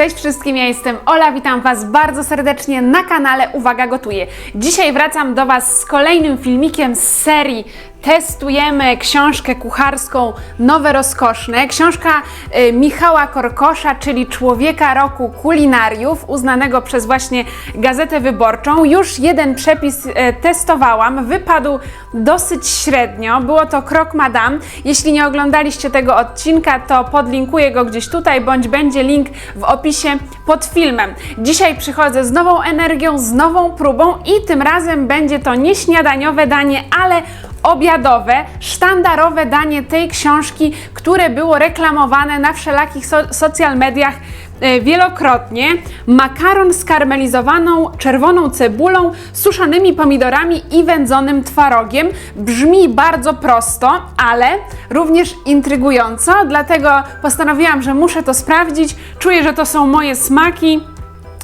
Cześć wszystkim, ja jestem Ola, witam Was bardzo serdecznie na kanale Uwaga Gotuję. Dzisiaj wracam do Was z kolejnym filmikiem z serii Testujemy książkę kucharską Nowe Rozkoszne. Książka y, Michała Korkosza, czyli Człowieka Roku Kulinariów, uznanego przez właśnie Gazetę Wyborczą. Już jeden przepis y, testowałam, wypadł dosyć średnio. Było to Krok Madame. Jeśli nie oglądaliście tego odcinka, to podlinkuję go gdzieś tutaj, bądź będzie link w opisie pod filmem. Dzisiaj przychodzę z nową energią, z nową próbą i tym razem będzie to nie śniadaniowe danie, ale obiadowe, sztandarowe danie tej książki, które było reklamowane na wszelakich so social mediach e, wielokrotnie. Makaron z karmelizowaną czerwoną cebulą, suszonymi pomidorami i wędzonym twarogiem. Brzmi bardzo prosto, ale również intrygująco, dlatego postanowiłam, że muszę to sprawdzić. Czuję, że to są moje smaki.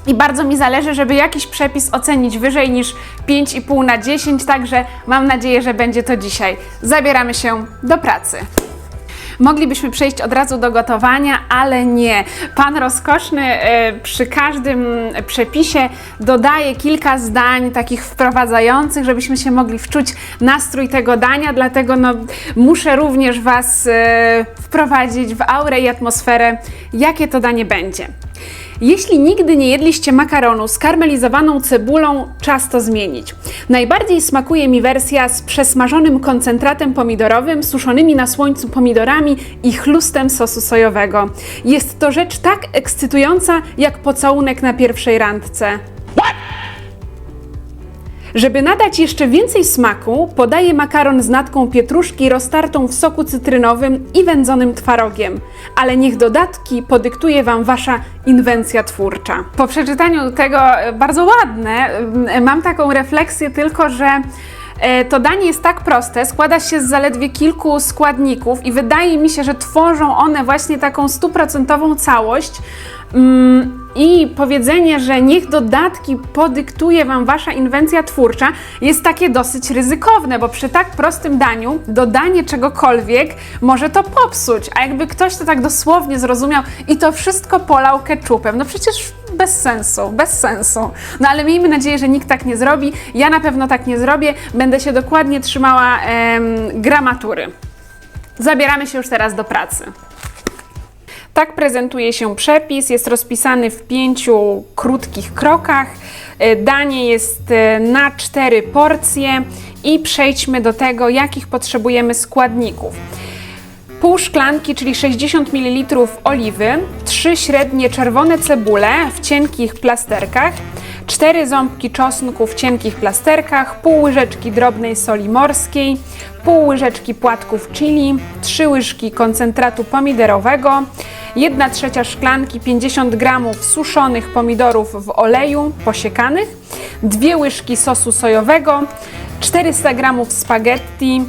I bardzo mi zależy, żeby jakiś przepis ocenić wyżej niż 5,5 na 10, także mam nadzieję, że będzie to dzisiaj. Zabieramy się do pracy. Moglibyśmy przejść od razu do gotowania, ale nie. Pan rozkoszny e, przy każdym przepisie dodaje kilka zdań takich wprowadzających, żebyśmy się mogli wczuć nastrój tego dania, dlatego no, muszę również Was e, wprowadzić w aurę i atmosferę, jakie to danie będzie. Jeśli nigdy nie jedliście makaronu z karmelizowaną cebulą, czas to zmienić. Najbardziej smakuje mi wersja z przesmażonym koncentratem pomidorowym, suszonymi na słońcu pomidorami i chlustem sosu sojowego. Jest to rzecz tak ekscytująca jak pocałunek na pierwszej randce. Żeby nadać jeszcze więcej smaku, podaję makaron z natką pietruszki roztartą w soku cytrynowym i wędzonym twarogiem. Ale niech dodatki podyktuje Wam Wasza inwencja twórcza. Po przeczytaniu tego e, bardzo ładne, m, mam taką refleksję tylko, że e, to danie jest tak proste, składa się z zaledwie kilku składników i wydaje mi się, że tworzą one właśnie taką stuprocentową całość. Mm, I powiedzenie, że niech dodatki podyktuje Wam Wasza inwencja twórcza, jest takie dosyć ryzykowne, bo przy tak prostym daniu dodanie czegokolwiek może to popsuć. A jakby ktoś to tak dosłownie zrozumiał i to wszystko polał ketchupem, no przecież bez sensu, bez sensu. No ale miejmy nadzieję, że nikt tak nie zrobi. Ja na pewno tak nie zrobię. Będę się dokładnie trzymała em, gramatury. Zabieramy się już teraz do pracy. Tak prezentuje się przepis. Jest rozpisany w pięciu krótkich krokach. E, Danie jest e, na cztery porcje i przejdźmy do tego, jakich potrzebujemy składników. Pół szklanki, czyli 60 ml oliwy, trzy średnie czerwone cebule w cienkich plasterkach, cztery ząbki czosnku w cienkich plasterkach, pół łyżeczki drobnej soli morskiej, pół łyżeczki płatków chili, trzy łyżki koncentratu pomidorowego, 1 trzecia szklanki 50 g suszonych pomidorów w oleju posiekanych, dwie łyżki sosu sojowego, 400 g spaghetti,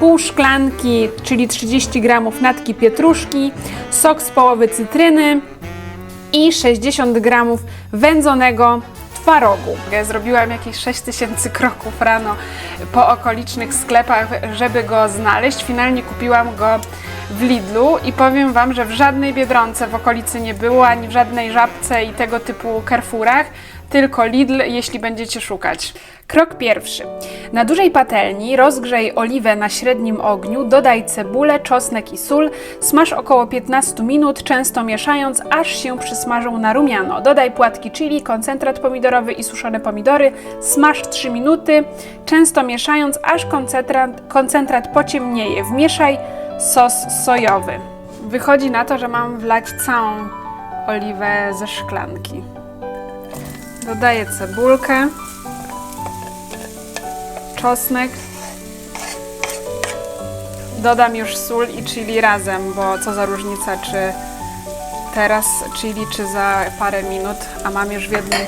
pół szklanki, czyli 30 g natki pietruszki, sok z połowy cytryny i 60 g wędzonego twarogu. Zrobiłam jakieś 6000 kroków rano po okolicznych sklepach, żeby go znaleźć. Finalnie kupiłam go w Lidlu i powiem Wam, że w żadnej Biedronce w okolicy nie było, ani w żadnej Żabce i tego typu Carrefourach, tylko Lidl, jeśli będziecie szukać. Krok pierwszy. Na dużej patelni rozgrzej oliwę na średnim ogniu, dodaj cebulę, czosnek i sól, smaż około 15 minut, często mieszając, aż się przysmażą na rumiano. Dodaj płatki chili, koncentrat pomidorowy i suszone pomidory, smaż 3 minuty, często mieszając, aż koncentrat, koncentrat pociemnieje. Wmieszaj sos sojowy. Wychodzi na to, że mam wlać całą oliwę ze szklanki. Dodaję cebulkę, czosnek. Dodam już sól i chili razem, bo co za różnica, czy teraz chili, czy za parę minut, a mam już w jednym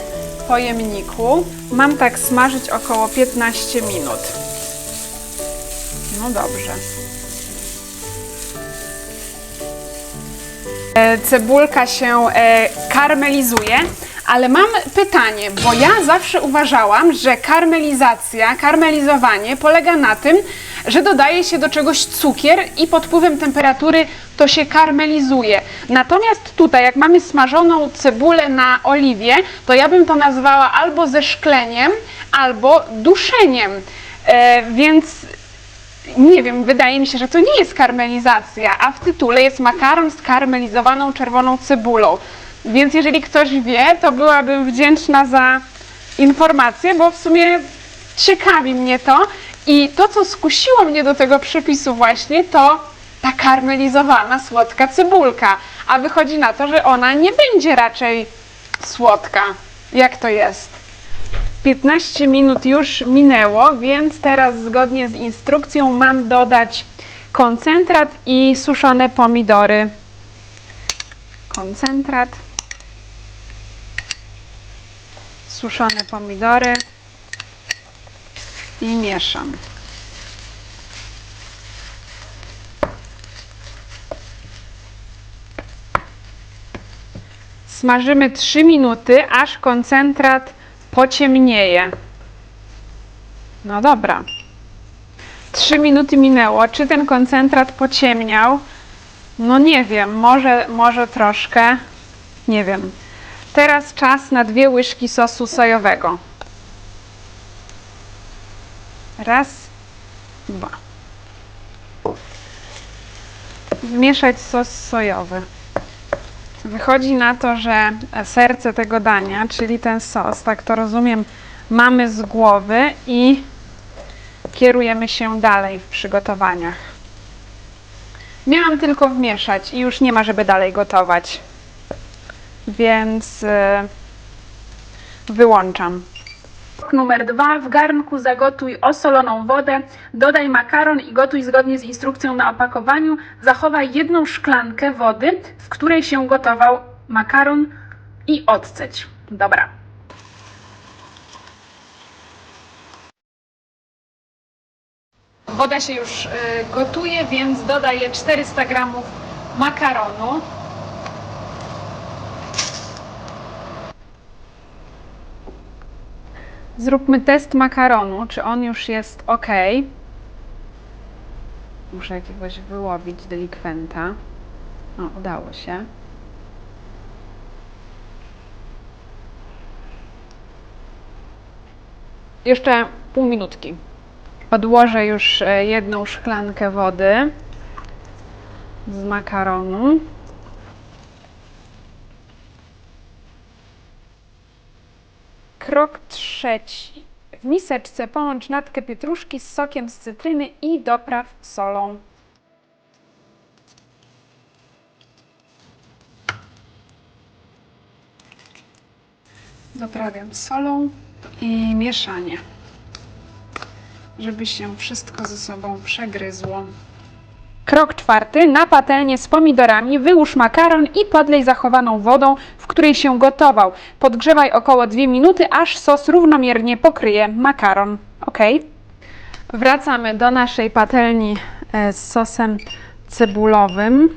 pojemniku. Mam tak smażyć około 15 minut. No dobrze. E, Cebulka się e, karmelizuje, ale mam pytanie, bo ja zawsze uważałam, że karmelizacja, karmelizowanie polega na tym, że dodaje się do czegoś cukier i pod wpływem temperatury to się karmelizuje. Natomiast tutaj, jak mamy smażoną cebulę na oliwie, to ja bym to nazwała albo ze szkleniem, albo duszeniem. E, więc nie wiem, wydaje mi się, że to nie jest karmelizacja, a w tytule jest makaron z karmelizowaną czerwoną cebulą. Więc jeżeli ktoś wie, to byłabym wdzięczna za informację, bo w sumie ciekawi mnie to. I to, co skusiło mnie do tego przepisu właśnie, to ta karmelizowana słodka cebulka. A wychodzi na to, że ona nie będzie raczej słodka. Jak to jest? 15 minut już minęło, więc teraz zgodnie z instrukcją mam dodać koncentrat i suszone pomidory. Koncentrat, suszone pomidory i mieszam. Smażymy 3 minuty, aż koncentrat pociemnieje. No dobra. 3 minuty minęło. Czy ten koncentrat pociemniał? No nie wiem, może, może troszkę. Nie wiem. Teraz czas na dwie łyżki sosu sojowego. Raz, dwa. Wmieszać sos sojowy. Wychodzi na to, że serce tego dania, czyli ten sos, tak to rozumiem, mamy z głowy i kierujemy się dalej w przygotowaniach. Miałam tylko wmieszać i już nie ma, żeby dalej gotować. Więc e, wyłączam. Numer dwa. W garnku zagotuj osoloną wodę, dodaj makaron i gotuj zgodnie z instrukcją na opakowaniu. Zachowaj jedną szklankę wody, w której się gotował makaron i odceć. Dobra. Woda się już y, gotuje, więc dodaję 400 g makaronu. Zróbmy test makaronu, czy on już jest ok. Muszę jakiegoś wyłowić delikwenta. O, udało się. Jeszcze pół minutki. Odłożę już e, jedną szklankę wody z makaronu. Krok W miseczce połącz natkę pietruszki z sokiem z cytryny i dopraw solą. Doprawiam solą i mieszanie, żeby się wszystko ze sobą przegryzło. Krok czwarty. Na patelnię z pomidorami wyłóż makaron i podlej zachowaną wodą, której się gotował. Podgrzewaj około 2 minuty, aż sos równomiernie pokryje makaron. Ok. Wracamy do naszej patelni e, z sosem cebulowym.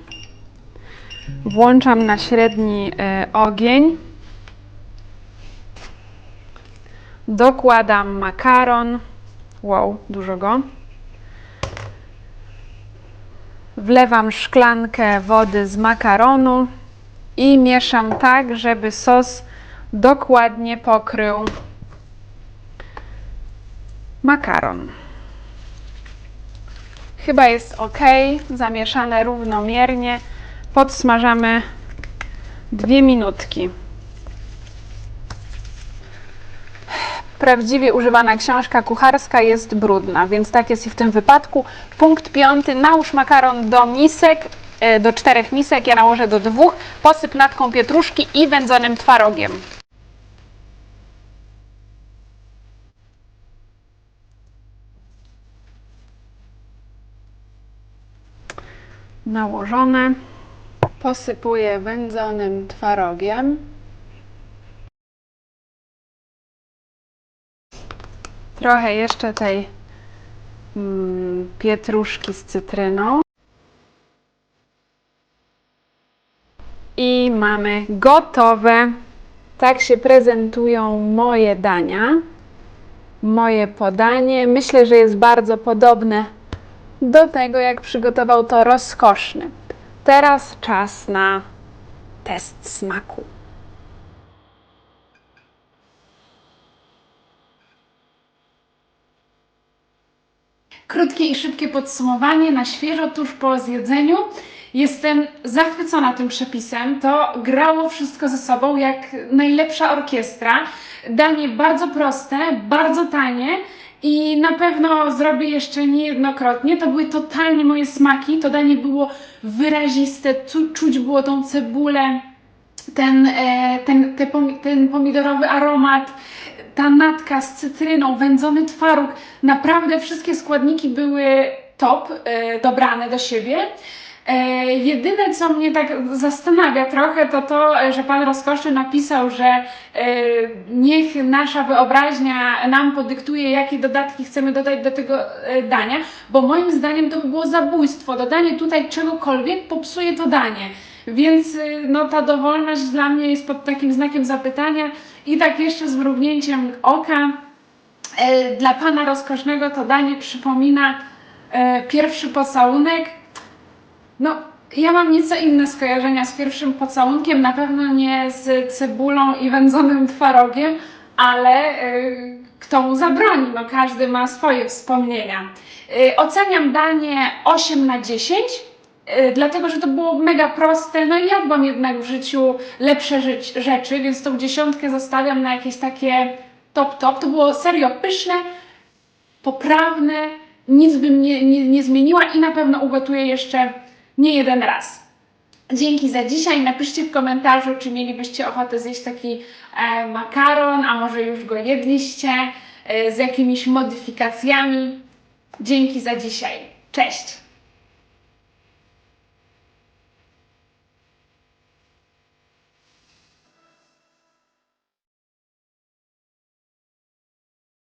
Włączam na średni e, ogień. Dokładam makaron. Wow, dużo go. Wlewam szklankę wody z makaronu i mieszam tak, żeby sos dokładnie pokrył makaron. Chyba jest ok, zamieszane równomiernie. Podsmażamy dwie minutki. prawdziwie używana książka kucharska jest brudna, więc tak jest i w tym wypadku. Punkt piąty, nałóż makaron do misek, do czterech misek, ja nałożę do dwóch, posyp natką pietruszki i wędzonym twarogiem. Nałożone. Posypuję wędzonym twarogiem. Trochę jeszcze tej mm, pietruszki z cytryną. I mamy gotowe. Tak się prezentują moje dania. Moje podanie. Myślę, że jest bardzo podobne do tego, jak przygotował to rozkoszny. Teraz czas na test smaku. Krótkie i szybkie podsumowanie na świeżo, tuż po zjedzeniu. Jestem zachwycona tym przepisem. To grało wszystko ze sobą jak najlepsza orkiestra. Danie bardzo proste, bardzo tanie i na pewno zrobię jeszcze niejednokrotnie. To były totalnie moje smaki. To danie było wyraziste, tu, czuć było tą cebulę, ten, e, ten, ten pomidorowy aromat, ta natka z cytryną, wędzony twaróg. Naprawdę wszystkie składniki były top, e, dobrane do siebie. E, jedyne, co mnie tak zastanawia trochę, to to, że pan rozkoszy napisał, że e, niech nasza wyobraźnia nam podyktuje, jakie dodatki chcemy dodać do tego e, dania, bo moim zdaniem to by było zabójstwo. Dodanie tutaj czegokolwiek popsuje to danie. Więc no, ta dowolność dla mnie jest pod takim znakiem zapytania i tak jeszcze z mrugnięciem oka. Dla pana rozkosznego to danie przypomina pierwszy pocałunek. No, ja mam nieco inne skojarzenia z pierwszym pocałunkiem, na pewno nie z cebulą i wędzonym twarogiem, ale y, kto mu zabroni? No, każdy ma swoje wspomnienia. Y, oceniam danie 8 na 10. y, Dlatego, że to było mega proste, no i jadłam jednak w życiu lepsze rzecz, rzeczy, więc tą dziesiątkę zostawiam na jakieś takie top top. To było serio pyszne, poprawne, nic bym nie, nie, nie zmieniła i na pewno ugotuję jeszcze nie jeden raz. Dzięki za dzisiaj. Napiszcie w komentarzu, czy mielibyście ochotę zjeść taki e, makaron, a może już go jedliście e, z jakimiś modyfikacjami. Dzięki za dzisiaj. Cześć!